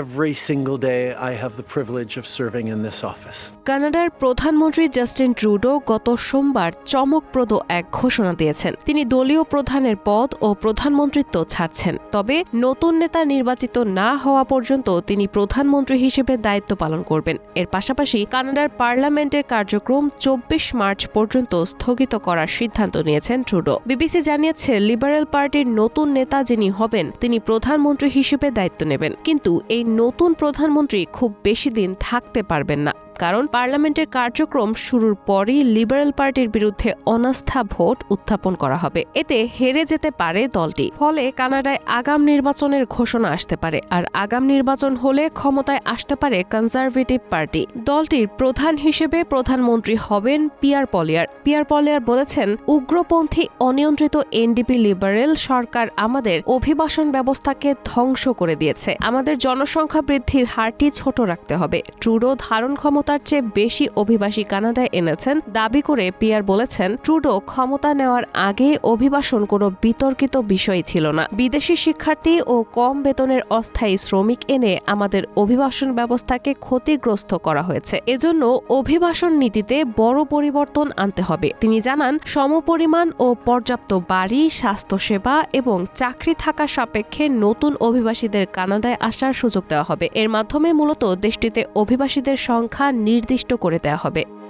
every single day I have the privilege of serving in this office. কানাডার প্রধানমন্ত্রী Justin Trudeau গত সোমবার চমকপ্রদ এক ঘোষণা দিয়েছেন। তিনি দলীয় প্রধানের পদ ও প্রধানমন্ত্রিত্ব ছাড়ছেন। তবে নতুন নেতা নির্বাচিত না হওয়া পর্যন্ত তিনি প্রধানমন্ত্রী হিসেবে দায়িত্ব পালন করবেন। এর পাশাপাশি কানাডার পার্লামেন্টের কার্যক্রম চব্বিশ মার্চ পর্যন্ত স্থগিত করার সিদ্ধান্ত নিয়েছেন ট্রুডো। বিবিসি জানিয়েছে, লিবারেল পার্টির নতুন নেতা যিনি হবেন, তিনি প্রধানমন্ত্রী হিসেবে দায়িত্ব নেবেন। কিন্তু এই নতুন প্রধানমন্ত্রী খুব বেশি দিন থাকতে পারবেন না। কারণ পার্লামেন্টের কার্যক্রম শুরুর পরই লিবারেল পার্টির বিরুদ্ধে অনাস্থা ভোট উত্থাপন করা হবে। এতে হেরে যেতে পারে দলটি। ফলে কানাডায় আগাম নির্বাচনের ঘোষণা আসতে পারে। আর আগাম নির্বাচন হলে ক্ষমতায় আসতে পারে কনজারভেটিভ পার্টি। দলটির প্রধান হিসেবে প্রধানমন্ত্রী হবেন পিয়ার পলিয়ার। পিয়ার পলিয়ার বলেছেন, উগ্রপন্থী অনিয়ন্ত্রিত এনডিপি লিবারেল সরকার আমাদের অভিবাসন ব্যবস্থাকে ধ্বংস করে দিয়েছে। আমাদের জনসংখ্যা বৃদ্ধির হারটি ছোট রাখতে হবে। ট্রুডো ধারণ ক্ষমতার চেয়ে বেশি অভিবাসী কানাডায় এনেছেন। দাবি করে পিয়ার বলেছেন, ট্রুডো ক্ষমতা নেওয়ার আগে অভিবাসন কোনো বিতর্কিত বিষয় ছিল না। বিদেশি শিক্ষার্থী ও কম বেতনের অস্থায়ী শ্রমিক এনে আমাদের অভিবাসন ব্যবস্থাকে ক্ষতিগ্রস্ত করা হয়েছে। এজন্য অভিবাসন নীতিতে বড় পরিবর্তন আনতে হবে। তিনি জানান, সমপরিমাণ ও পর্যাপ্ত বাড়ি, স্বাস্থ্যসেবা এবং চাকরি থাকা সাপেক্ষে নতুন অভিবাসীদের কানাডায় আসার সুযোগ দেওয়া হবে। এর মাধ্যমে মূলত দেশটিতে অভিবাসীদের সংখ্যা নির্দিষ্ট করে দেওয়া হবে।